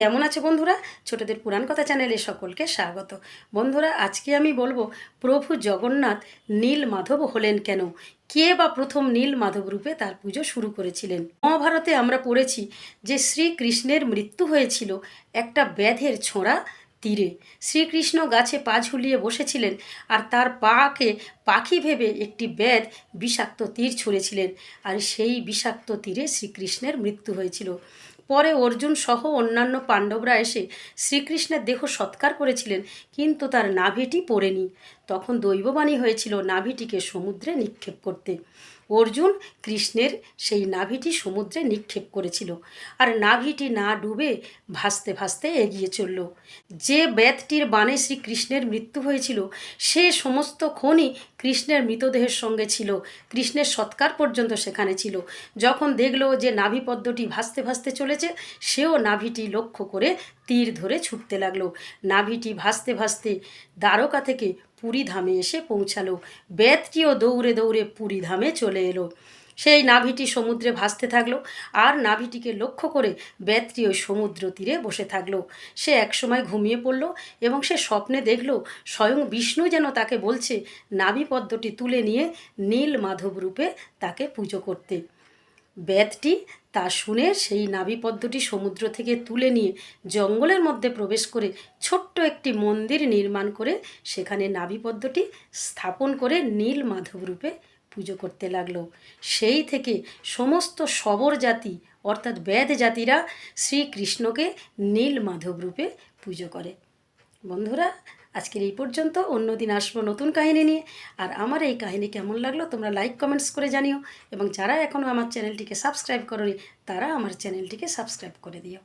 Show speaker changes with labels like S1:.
S1: কেমন আছে বন্ধুরা? ছোটদের পুরাণ কথা চ্যানেলে সকলকে স্বাগত। বন্ধুরা, আজকে আমি বলব, প্রভু জগন্নাথ নীল মাধব হলেন কেন? কে বা প্রথম নীল মাধব রূপে তার পুজো শুরু করেছিলেন? মহাভারতে আমরা পড়েছি যে শ্রীকৃষ্ণের মৃত্যু হয়েছিল একটা ব্যাধের ছোঁড়া তীরে। শ্রীকৃষ্ণ গাছে পা ঝুলিয়ে বসেছিলেন আর তার পাকে পাখি ভেবে একটি ব্যাধ বিষাক্ত তীর ছুঁড়েছিলেন। আর সেই বিষাক্ত তীরে শ্রীকৃষ্ণের মৃত্যু হয়েছিল। পরে অর্জুন সহ অন্যান্য পাণ্ডবরা এসে শ্রীকৃষ্ণের দেহ সৎকার করেছিলেন, কিন্তু তার নাভিটি পড়েনি। তখন দৈববাণী হয়েছিল নাভিটিকে সমুদ্রে নিক্ষেপ করতে। অর্জুন কৃষ্ণের সেই নাভিটি সমুদ্রে নিক্ষেপ করেছিল আর নাভিটি না ডুবে ভাসতে ভাসতে এগিয়ে চলল। যে ব্যাধটির বাণে শ্রীকৃষ্ণের মৃত্যু হয়েছিল, সে সমস্ত ক্ষণই কৃষ্ণের মৃতদেহের সঙ্গে ছিল। কৃষ্ণের সৎকার পর্যন্ত সেখানে ছিল। যখন দেখল যে নাভিপদ্মটি ভাসতে ভাসতে চলেছে সেও নাভিটি লক্ষ্য করে তীর ধরে ছুটতে লাগল। নাভিটি ভাসতে ভাসতে দ্বারকা থেকে পুরী ধামে এসে পৌঁছালো। বেদটিও দৌড়ে দৌড়ে পুরী ধামে চলে এলো। সেই নাভিটি সমুদ্রে ভাসতে থাকল আর নাভিটিকে লক্ষ্য করে বেদটি ওই সমুদ্র তীরে বসে থাকল। সে একসময় ঘুমিয়ে পড়ল এবং সে স্বপ্নে দেখল স্বয়ং বিষ্ণু যেন তাকে বলছে, নাভিপদ্মটি তুলে নিয়ে নীল মাধব রূপে তাকে পুজো করতে। বেদটি তা শুনে সেই নাভিপদ্মটি সমুদ্র থেকে তুলে নিয়ে জঙ্গলের মধ্যে প্রবেশ করে ছোট্ট একটি মন্দির নির্মাণ করে সেখানে নাভিপদ্মটি স্থাপন করে নীল মাধব রূপে পুজো করতে লাগল। সেই থেকে সমস্ত শবর জাতি, অর্থাৎ বেদ জাতিরা শ্রীকৃষ্ণকে নীল মাধব রূপে পুজো করে। বন্ধুরা, আজকের এই পর্যন্ত। অন্য দিন আসব নতুন কাহিনী নিয়ে। আর আমার এই কাহিনী কেমন লাগল তোমরা লাইক কমেন্টস করে জানিও। এবং যারা এখনও আমার চ্যানেলটিকে সাবস্ক্রাইব করনি, তারা আমার চ্যানেলটিকে সাবস্ক্রাইব করে দিও।